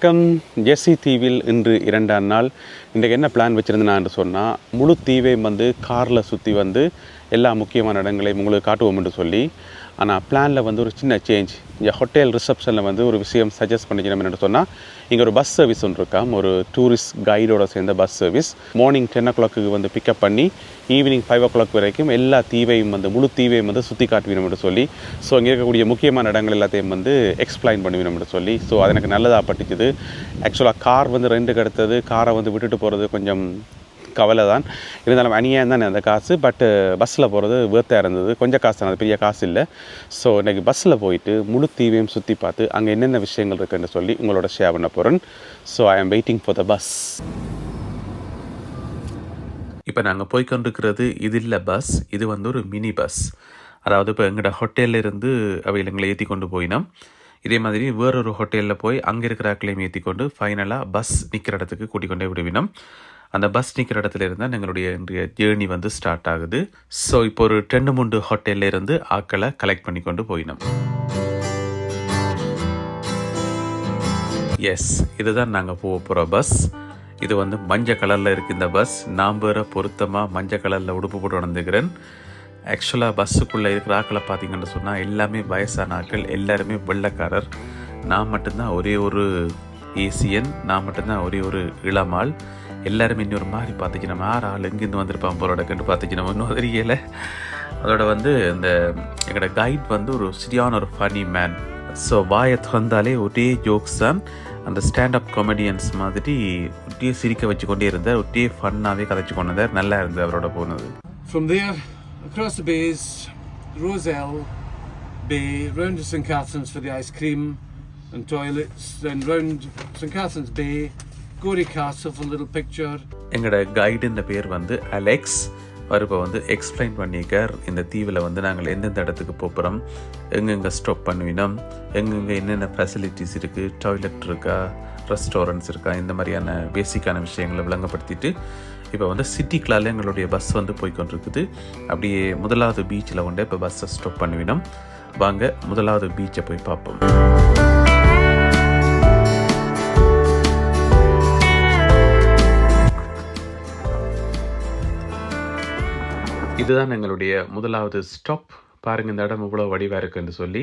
வணக்கம். ஜெஸ்ஸி தீவில் இன்று இரண்டாம் நாள். இன்றைக்கு என்ன பிளான் வச்சுருந்தேன் சொன்னால் முழு தீவையும் வந்து காரில் சுற்றி வந்து எல்லா முக்கியமான இடங்களையும் உங்களுக்கு காட்டுவோம் என்று சொல்லி ஆனால் பிளானில் வந்து ஒரு சின்ன சேஞ்ச் இங்கே ஹோட்டல் ரிசப்ஷனில் வந்து ஒரு விஷயம் சஜஸ்ட் பண்ணிக்கணும் என்ன சொன்னால் இங்கே ஒரு பஸ் சர்வீஸ் ஒன்று இருக்காம் ஒரு டூரிஸ்ட் கைடோட சேர்ந்த bus service morning ten o'clock வந்து பிக்கப் பண்ணி ஈவினிங் ஃபைவ் ஓ கிளாக் வரைக்கும் எல்லா தீவையும் வந்து முழு தீவையும் வந்து சுற்றி காட்டுவீங்கன்னு சொல்லி ஸோ இங்கே இருக்கக்கூடிய முக்கியமான இடங்கள் எல்லாத்தையும் வந்து எக்ஸ்பிளைன் பண்ணுவீங்கன்னு சொல்லி ஸோ அது எனக்கு நல்லதாக பட்டுச்சுது ஆக்சுவலாக கார் வந்து ரெண்டுக்கு அடுத்தது காரை வந்து விட்டுட்டு போகிறது கொஞ்சம் கவலை தான் இருந்தாலும் அநியாயம் இருந்தானே அந்த காசு. பட்டு பஸ்ஸில் போகிறது வேர்த்தாக இருந்தது. கொஞ்சம் காசு தான். அது பெரிய காசு இல்லை. ஸோ இன்றைக்கி பஸ்ஸில் போயிட்டு முழு தீவையும் சுற்றி பார்த்து அங்கே என்னென்ன விஷயங்கள் இருக்குன்னு சொல்லி உங்களோட ஷேர் பண்ண போகிறேன் ஸோ ஐ ஆம் வெயிட்டிங் ஃபார் த பஸ் இப்போ நாங்கள் போய்க்கொண்டிருக்கிறது இது இல்லை பஸ் இது வந்து ஒரு மினி பஸ் அதாவது இப்போ எங்களோட ஹோட்டலில் இருந்து அவையில் எங்களை ஏற்றி கொண்டு போயினோம். இதே மாதிரி வேறொரு ஹோட்டலில் போய் அங்கே இருக்கிற ஆக்களையும் ஏற்றி கொண்டு ஃபைனலாக பஸ் நிற்கிற இடத்துக்கு கூட்டிக் கொண்டே விடுவினோம். அந்த பஸ் நிற்கிற இடத்துல இருந்தால் எங்களுடைய இன்றைய ஜேர்னி வந்து ஸ்டார்ட் ஆகுது. ஸோ இப்போ ஒரு டென்னு முண்டு ஹோட்டல்ல இருந்து ஆக்களை கலெக்ட் பண்ணி கொண்டு போயினோம். எஸ் இதுதான் நாங்கள் போக போகிற பஸ் இது வந்து மஞ்சள் கலரில் இருக்குது இந்த பஸ் நான் வேற பொருத்தமாக மஞ்சள் கலரில் உடுப்பு போட்டு நடந்துக்கிறேன். ஆக்சுவலாக பஸ்ஸுக்குள்ளே இருக்கிற ஆக்களை பார்த்தீங்கன்னு சொன்னால் எல்லாமே வயசான ஆட்கள் எல்லாருமே வெள்ளக்காரர். நான் மட்டும்தான் ஒரே ஒரு ஏசியன் நான் மட்டும்தான் ஒரே ஒரு இளமாள். எல்லாருமே இன்னொரு மாதிரி பார்த்துச்சு நம்ம யார் ஆள் எங்கேருந்து வந்திருப்பான் போலோட கண்டு பார்த்துச்சு நம்ம இன்னும் தெரியல. அதோட வந்து இந்த எங்களோட கைட் வந்து ஒரு சரியான ஒரு ஃபனி மேன் ஸோ வாயை திறந்தாலே ஒரே ஜோக்ஸ் தான். அந்த ஸ்டாண்டப் காமெடியன்ஸ் மாதிரி ஒட்டியே சிரிக்க வச்சு கொண்டே இருந்தார். ஒட்டியே ஃபன்னாகவே கதைச்சு கொண்டு வந்தார் நல்லா இருந்தது அவரோட போனது. From there, across the bays, Roselle Bay, round to St. Catherine's for the ice cream and toilets, then round St. Bay, Gorey Castle little picture எங்களோட கைடுன்ற பேர் வந்து அலெக்ஸ் அவர் இப்போ வந்து எக்ஸ்பிளைன் பண்ணியிருக்கார். இந்த தீவில் வந்து நாங்கள் எந்தெந்த இடத்துக்கு போகிறோம் எங்கெங்கே ஸ்டாப் பண்ணுவினோம். எங்கெங்கே என்னென்ன ஃபெசிலிட்டிஸ் இருக்குது டாய்லெட் இருக்கா? ரெஸ்டாரண்ட்ஸ் இருக்கா? இந்த மாதிரியான பேசிக்கான விஷயங்களை விளங்கப்படுத்திட்டு இப்போ வந்து சிட்டிக்குள்ளால எங்களுடைய பஸ் வந்து போய்க்கொண்டிருக்குது. அப்படியே முதலாவது பீச்சில் கொண்டு இப்போ பஸ்ஸை ஸ்டாப் பண்ணுவினோம். வாங்க முதலாவது பீச்சை போய் பார்ப்போம். இதுதான் எங்களுடைய முதலாவது ஸ்டாப் பாருங்கள் இந்த இடம் இவ்வளோ வடிவாக இருக்குன்னு சொல்லி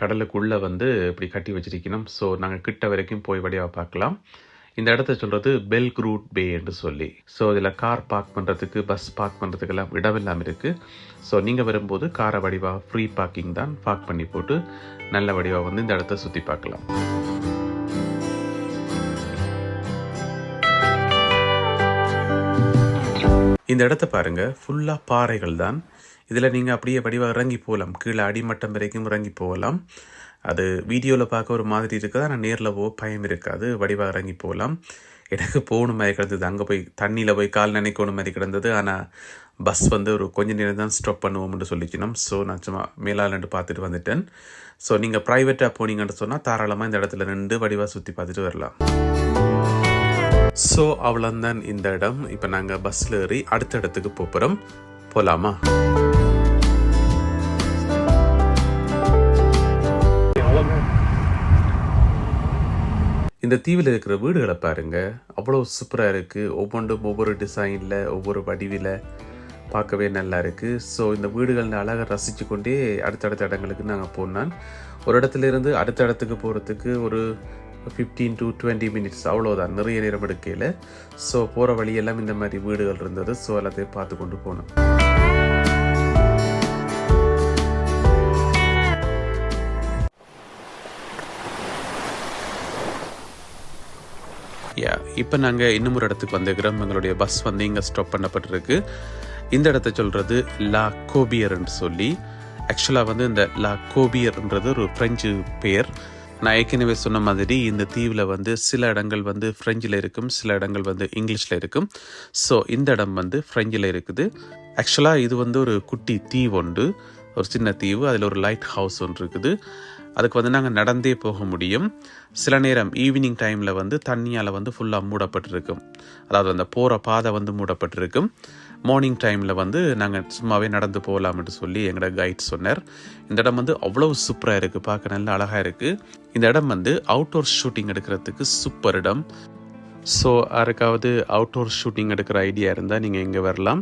கடலுக்குள்ளே வந்து இப்படி கட்டி வச்சிருக்கணும். ஸோ நாங்கள் கிட்ட வரைக்கும் போய் வடிவாக பார்க்கலாம். இந்த இடத்த சொல்கிறது பெல்க்ரூட் பே என்று சொல்லி. ஸோ இதில் கார் பார்க் பண்ணுறதுக்கு பஸ் பார்க் பண்ணுறதுக்கெல்லாம் இடமெல்லாம் இருக்குது ஸோ நீங்கள் வரும்போது காரை வடிவாக ஃப்ரீ பார்க்கிங் தான் பார்க் பண்ணி போட்டு நல்ல வடிவாக வந்து இந்த இடத்த சுற்றி பார்க்கலாம். இந்த இடத்த பாருங்க. ஃபுல்லாக பாறைகள் தான். இதில் நீங்கள் அப்படியே வடிவாக இறங்கி போகலாம் கீழே அடிமட்டம் வரைக்கும் இறங்கி போகலாம். அது வீடியோவில் பார்க்க ஒரு மாதிரி இருக்குது? ஆனால் நேரில் போக பயம் இருக்காது. வடிவாக இறங்கி போகலாம். எனக்கு போகணும் மாதிரி கிடந்தது. அங்கே போய் தண்ணியில் போய் கால் நினைக்கணும் மாதிரி கிடந்தது. ஆனால் பஸ் வந்து ஒரு கொஞ்ச நேரம் தான் ஸ்டாப் பண்ணுவோம்னு சொல்லிக்கணும். ஸோ நான் சும்மா மேலாலண்டு பார்த்துட்டு வந்துட்டேன். ஸோ நீங்கள் ப்ரைவேட்டாக போனீங்கன்னு சொன்னால் தாராளமாக இந்த இடத்துல நின்று வடிவாக சுற்றி பார்த்துட்டு வரலாம். ஸோ அவ்வளோந்தான் இந்த இடம். இப்போ நாங்கள் பஸ்ஸில் ஏறி அடுத்த இடத்துக்கு போகிறோம் போகலாமா இந்த தீவில் இருக்கிற வீடுகளை பாருங்க. அவ்வளோ சூப்பராக இருக்குது ஒவ்வொன்றும் ஒவ்வொரு டிசைனில் ஒவ்வொரு வடிவில் பார்க்கவே நல்லா இருக்குது ஸோ இந்த வீடுகளில் அழகாக ரசித்து கொண்டே அடுத்தடுத்த இடங்களுக்கு நாங்கள் போனோம் ஒரு இடத்துல இருந்து அடுத்த இடத்துக்கு போகிறதுக்கு ஒரு ஃபிஃப்டீன் டு டுவெண்ட்டி மினிட்ஸ் அவ்வளோதான் நிறைய நேரம் எடுக்கையில் ஸோ போகிற வழியெல்லாம் இந்த மாதிரி வீடுகள் இருந்தது. ஸோ எல்லாத்தையும் பார்த்து கொண்டு போனோம். யா இப்போ நாங்கள் இன்னும் ஒரு இடத்துக்கு வந்துக்கிறோம் எங்களுடைய பஸ் வந்து இங்கே ஸ்டாப் பண்ணப்பட்டிருக்கு. இந்த இடத்த சொல்கிறது லா கோபியர்ன்னு சொல்லி. ஆக்சுவலாக வந்து இந்த லா கோபியர்ன்றது ஒரு ஃப்ரெஞ்சு பேர். நான் ஏற்கனவே சொன்ன மாதிரி இந்த தீவில் வந்து சில இடங்கள் வந்து ஃப்ரெஞ்சில் இருக்கும் சில இடங்கள் வந்து இங்கிலீஷில் இருக்கும். ஸோ இந்த இடம் வந்து ஃப்ரெஞ்சில் இருக்குது. ஆக்சுவலாக இது வந்து ஒரு குட்டி தீவு உண்டு ஒரு சின்ன தீவு. அதில் ஒரு லைட் ஹவுஸ் ஒன்று இருக்குது. அதுக்கு வந்து நாங்கள் நடந்தே போக முடியும். சில நேரம் ஈவினிங் டைமில் வந்து தண்ணியால் வந்து ஃபுல்லாக மூடப்பட்டிருக்கும். அதாவது அந்த போகிற பாதை வந்து மூடப்பட்டிருக்கும். மார்னிங் டைமில் வந்து நாங்கள் சும்மாவே நடந்து போகலாம்னு சொல்லி எங்களோட கைட் சொன்னார். இந்த இடம் வந்து அவ்வளோ சூப்பராக இருக்குது பார்க்க நல்ல அழகாக இருக்குது இந்த இடம் வந்து அவுட்டோர் ஷூட்டிங் எடுக்கிறதுக்கு சூப்பர் இடம். ஸோ யாருக்காவது அவுட்டோர் ஷூட்டிங் எடுக்கிற ஐடியா இருந்தால் நீங்கள் இங்கே வரலாம்.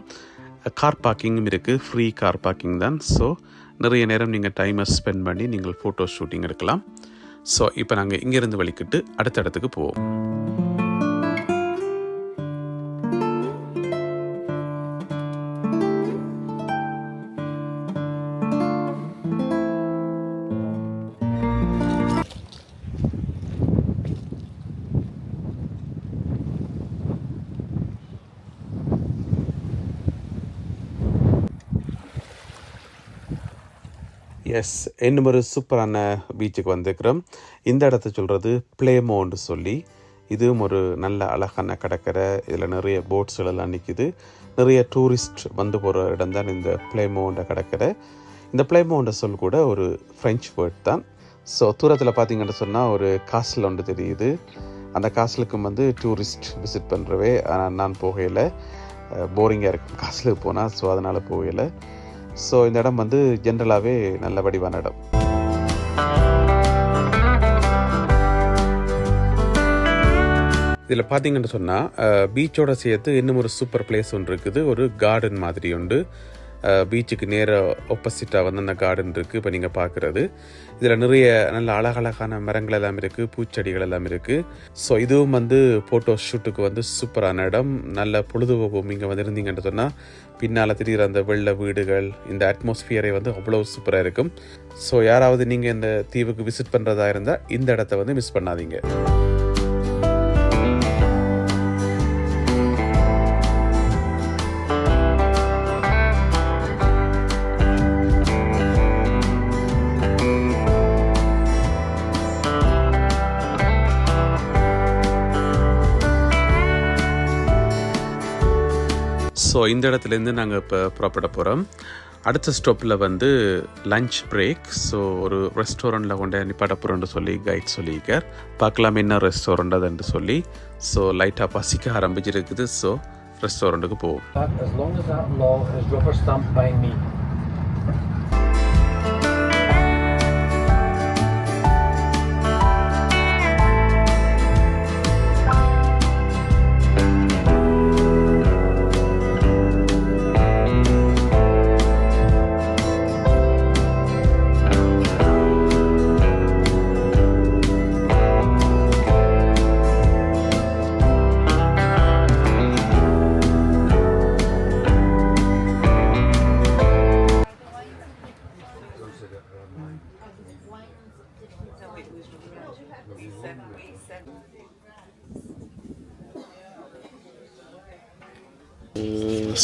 கார் பார்க்கிங்கும் இருக்குது ஃப்ரீ கார் பார்க்கிங் தான். ஸோ நிறைய நேரம் நீங்கள் டைமை ஸ்பெண்ட் பண்ணி நீங்கள் ஃபோட்டோ ஷூட்டிங் எடுக்கலாம். ஸோ இப்போ நாங்கள் இங்கேருந்து வலிக்கிட்டு அடுத்த இடத்துக்கு போவோம். எஸ் இன்னும் ஒரு சூப்பரான பீச்சுக்கு வந்திருக்கிறோம். இந்த இடத்த சொல்கிறது பிளேமோன்னு சொல்லி. இதுவும் ஒரு நல்ல அழகான கடற்கரை. இதில் நிறைய போட்ஸ்கள் எல்லாம் நிற்கிது நிறைய டூரிஸ்ட் வந்து போகிற இடம் தான் இந்த பிளேமோன்ற கடற்கரை. இந்த பிளேமோன்ற சொல் கூட ஒரு ஃப்ரெஞ்ச் வேர்ட் தான். ஸோ தூரத்தில் பார்த்தீங்கன்னு சொன்னால் ஒரு காசில் ஒன்று தெரியுது. அந்த காசலுக்கும் வந்து டூரிஸ்ட் விசிட் பண்ணுறவே ஆனால் நான் போகையில் போரிங்காக இருக்கும். காசிலுக்கு போனால் ஸோ அதனால் போகலை ஸோ இந்த இடம் வந்து ஜென்ரலாகவே நல்ல வடிவான இடம். இதில் பார்த்தீங்கன்னு சொன்னால் பீச்சோட சேர்த்து இன்னும் ஒரு சூப்பர் பிளேஸ் ஒன்று இருக்குது. ஒரு கார்டன் மாதிரி உண்டு. பீச்சுக்கு நேர ஆப்போசிட்டாக வந்து அந்த கார்டன் இருக்குது இப்போ நீங்கள் பார்க்குறது இதில் நிறைய நல்ல அழகழகான மரங்கள் எல்லாம் இருக்குது பூச்செடிகள் எல்லாம் இருக்குது ஸோ இதுவும் வந்து ஃபோட்டோ ஷூட்டுக்கு வந்து சூப்பரான இடம். நல்ல பொழுதுபோக்கும் இங்கே வந்து இருந்தீங்கன்னு சொன்னால் பின்னால் தெரிகிற அந்த வெள்ள வீடுகள் இந்த அட்மாஸ்பியரை வந்து அவ்வளோ சூப்பராக இருக்கும். ஸோ யாராவது நீங்கள் இந்த தீவுக்கு விசிட் பண்ணுறதா இருந்தால் இந்த இடத்த வந்து மிஸ் பண்ணாதீங்க. இந்த இடத்துலேருந்து நாங்கள் இப்போ புறப்பட போகிறோம் அடுத்த ஸ்டாப்பில் வந்து லஞ்ச் பிரேக் ஸோ ஒரு ரெஸ்டாரண்ட்டில் கொண்டு நிப்பாட்ட போகிறோன்னு சொல்லி கைட் சொல்லியிருக்கார். பார்க்கலாம் என்ன ரெஸ்டாரண்ட் அதுன்னு சொல்லி. ஸோ லைட்டாக பசிக்க ஆரம்பிச்சிருக்குது. ஸோ ரெஸ்டாரண்ட்டுக்கு போவோம்.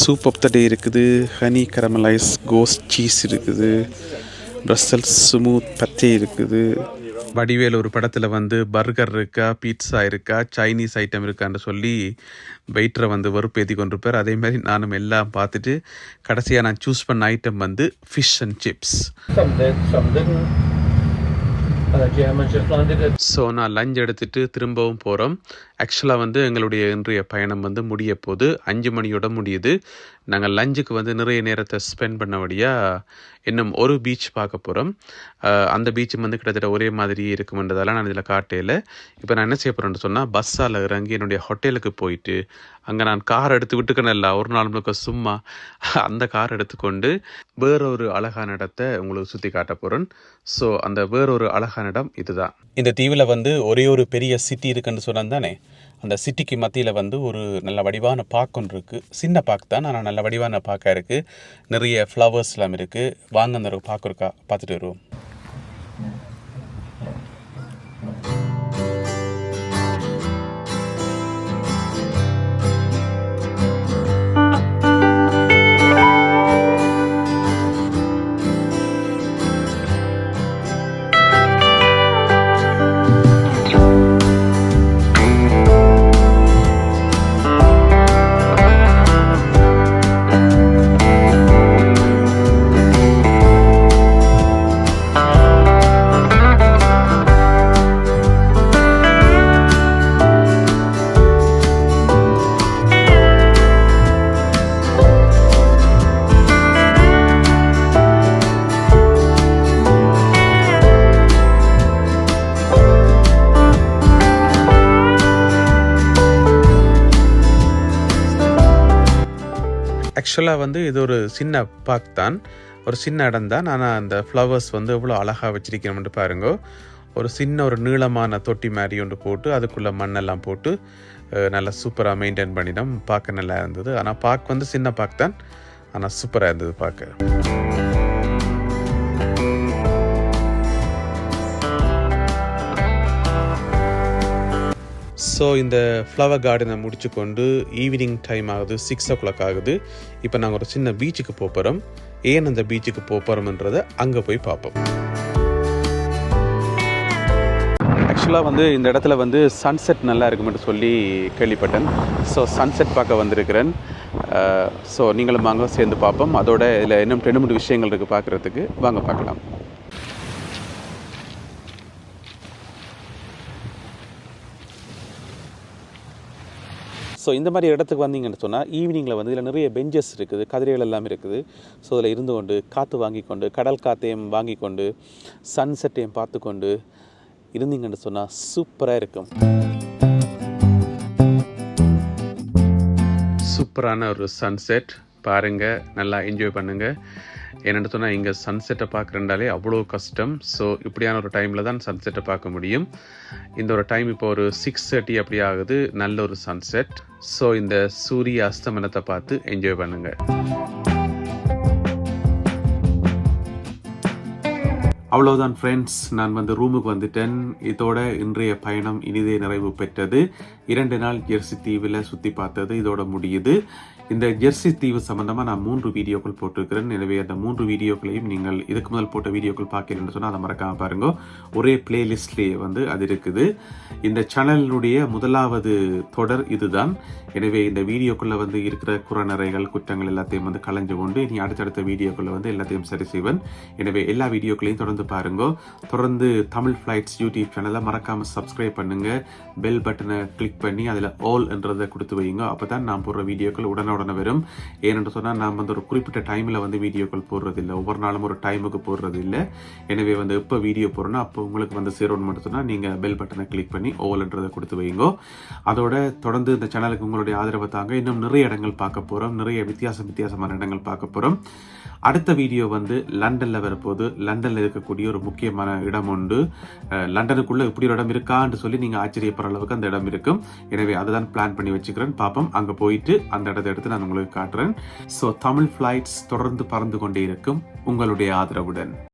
சூப் ஆஃப் த டே இருக்குது ஹனி கரமலைஸ் கோஸ்ட் சீஸ் இருக்குது பிரசல்ஸ் ஸ்மூத் பச்சை இருக்குது. வடிவேல் ஒரு படத்தில் வந்து பர்கர் இருக்கா பீட்சா இருக்கா சைனீஸ் ஐட்டம் இருக்கான்னு சொல்லி வெயிட்டரை வந்து வெறுப்பேற்றி கொண்டிருப்பார். அதே மாதிரி நானும் எல்லாம் பார்த்துட்டு கடைசியாக நான் சூஸ் பண்ண ஐட்டம் வந்து ஃபிஷ் அண்ட் சிப்ஸ். ஸோ நான் லஞ்ச் எடுத்துட்டு திரும்பவும் போகிறோம் ஆக்சுவலாக வந்து எங்களுடைய இன்றைய பயணம் வந்து முடிய போது அஞ்சு மணியோட முடியுது. நாங்கள் லஞ்சுக்கு வந்து நிறைய நேரத்தை ஸ்பெண்ட் பண்ணபடியாக இன்னும் ஒரு பீச் பார்க்க போகிறோம் அந்த பீச் வந்து கிட்டத்தட்ட ஒரே மாதிரியே இருக்குமென்றதால நான் இதில் காட்டையில் இப்போ நான் என்ன செய்ய போகிறேன்னு சொன்னால் பஸ்ஸால் இறங்கி என்னுடைய ஹோட்டலுக்கு போயிட்டு அங்கே நான் கார் எடுத்து விட்டுக்கணும்ல ஒரு நாள் முழுக்க சும்மா அந்த கார் எடுத்துக்கொண்டு வேறொரு அழகான இடத்தை உங்களுக்கு சுற்றி காட்ட போகிறேன் ஸோ அந்த வேறொரு அழகான இடம் இதுதான். இந்த தீவில் வந்து ஒரே ஒரு பெரிய சிட்டி இருக்குன்னு சொன்னேன் தானே அந்த சிட்டிக்கு மத்தியில் வந்து ஒரு நல்ல வடிவான பார்க் ஒன்று இருக்குது சின்ன பார்க் தான் ஆனால் நல்ல வடிவான பார்க்காக இருக்குது நிறைய ஃப்ளவர்ஸ்லாம் இருக்குது வாங்க அந்த ஒரு பார்க் இருக்கா? பார்த்துட்டு வருவோம். ஆக்சுவலாக வந்து இது ஒரு சின்ன பார்க் தான். ஒரு சின்ன இடம் தான். ஆனால் அந்த ஃப்ளவர்ஸ் வந்து எவ்வளோ அழகாக வச்சிருக்கணும்னு பாருங்க. ஒரு சின்ன ஒரு நீளமான தொட்டி மாதிரி ஒன்று போட்டு அதுக்குள்ளே மண்ணெல்லாம் போட்டு நல்லா சூப்பராக மெயின்டைன் பண்ணிட்டோம் பார்க்க நல்லா இருந்தது. ஆனால் பார்க் வந்து சின்ன பார்க் தான். ஆனால் சூப்பராக இருந்தது பார்க்க ஸோ இந்த ஃப்ளவர் கார்டனை முடிச்சு கொண்டு ஈவினிங் டைம் ஆகுது சிக்ஸ் ஓ கிளாக் ஆகுது. இப்போ நாங்கள் ஒரு சின்ன பீச்சுக்கு போக போகிறோம் ஏன் அந்த பீச்சுக்கு போக போகிறோம்ன்றதை அங்கே போய் பார்ப்போம் ஆக்சுவலாக வந்து இந்த இடத்துல வந்து சன்செட் நல்லா இருக்குமென்று சொல்லி கேள்விப்பட்டேன். ஸோ சன்செட் பார்க்க வந்திருக்கிறேன். ஸோ நீங்களும் வாங்க சேர்ந்து பார்ப்போம் அதோட இதில் இன்னும் ரெண்டு மூணு விஷயங்கள் இருக்குது பார்க்குறதுக்கு. வாங்க பார்க்கலாம். ஸோ இந்த மாதிரி இடத்துக்கு வந்தீங்கன்னு சொன்னால் ஈவினிங்கில் வந்து இதில் நிறைய பெஞ்சஸ் இருக்குது கதிரைகள் எல்லாம் இருக்குது. ஸோ அதில் இருந்து கொண்டு காற்று வாங்கி கொண்டு கடல் காற்றையும் வாங்கி கொண்டு சன்செட்டையும் பார்த்து கொண்டு இருந்தீங்கன்னு சொன்னால் சூப்பராக இருக்கும். சூப்பரான ஒரு சன்செட் பாருங்கள் நல்லா என்ஜாய் பண்ணுங்கள் என்னென்னு சொன்னால் இங்கே சன்செட்டை பார்க்குறண்டாலே அவ்வளோ கஷ்டம். ஸோ இப்படியான ஒரு டைமில் தான் சன்செட்டை பார்க்க முடியும். இந்த ஒரு டைம் இப்போ ஒரு சிக்ஸ் தேர்ட்டி அப்படி ஆகுது. நல்ல ஒரு சன்செட் ஸோ இந்த சூரிய அஸ்தமனத்தை பார்த்து என்ஜாய் பண்ணுங்கள் அவ்வளோதான் ஃப்ரெண்ட்ஸ் நான் வந்து ரூமுக்கு வந்துட்டேன். இதோட இன்றைய பயணம் இனிதே நிறைவு பெற்றது. இரண்டு நாள் ஜெர்சி தீவில் சுற்றி பார்த்தது. இதோட முடியுது. இந்த ஜெர்சி தீவு சம்பந்தமாக நான் மூன்று வீடியோக்கள் போட்டிருக்கிறேன். எனவே அந்த மூன்று வீடியோக்களையும் நீங்கள் இதுக்கு முதல் போட்ட வீடியோக்கள் பார்க்கிறேன்னு சொன்னால் அதை மறக்காமல் பாருங்க. ஒரே பிளேலிஸ்ட்லேயே வந்து அது இருக்குது. இந்த சேனலினுடைய முதலாவது தொடர் இதுதான். எனவே இந்த வீடியோக்குள்ளே வந்து இருக்கிற குறநறைகள் குற்றங்கள் எல்லாத்தையும் வந்து களைஞ்சு கொண்டு இனி அடுத்தடுத்த வீடியோக்குள்ளே வந்து எல்லாத்தையும் சரி செய்வேன். எனவே எல்லா வீடியோக்களையும் தொடர்ந்து பாருங்க. தொடர்ந்து தமிழ் ஃப்ளைட்ஸ் யூடியூப் சேனலை மறக்காமல் சப்ஸ்கிரைப் பண்ணுங்கள் பெல் பட்டனை கிளிக் பண்ணி அதில் ஆல் என்றதை கொடுத்து வைங்க. அப்போ தான் நான் போடுற வீடியோக்கள் உடனே வரும். ஏனென்று சொன்னால் நாம் வந்து ஒரு குறிப்பிட்ட டைமில் வந்து வீடியோக்கள் போடுறது ஒவ்வொரு நாளும் ஒரு டைமுக்கு போடுறது இல்லை எனவே வந்து எப்போ வீடியோ போடுறோன்னா அப்போ உங்களுக்கு வந்து சேரோன்னு மட்டும் சொன்னால் நீங்கள் பெல் பட்டனை கிளிக் பண்ணி ஓவல்ன்றதை கொடுத்து வைங்கோ அதோட தொடர்ந்து இந்த சேனலுக்கு உங்களுடைய ஆதரவை தாங்க இன்னும் நிறைய இடங்கள் பார்க்க போகிறோம் நிறைய வித்தியாசம் வித்தியாசமான இடங்கள் பார்க்க போகிறோம் அடுத்த வீடியோ வந்து லண்டனில் வரப்போது லண்டனில் இருக்கக்கூடிய ஒரு முக்கியமான இடம் உண்டு. லண்டனுக்குள்ளே இப்படி ஒரு இடம் இருக்கான்னு சொல்லி நீங்கள் ஆச்சரியப்படுற அளவுக்கு அந்த இடம் இருக்கும். எனவே அதை தான் பிளான் பண்ணி வச்சுக்கிறேன். பார்ப்போம். அங்கே போயிட்டு அந்த இடத்த எடுத்து நான் உங்களுக்கு காட்டுறேன். ஸோ தமிழ் ஃப்ளைட்ஸ் தொடர்ந்து பறந்து கொண்டே இருக்கும். உங்களுடைய ஆதரவுடன்.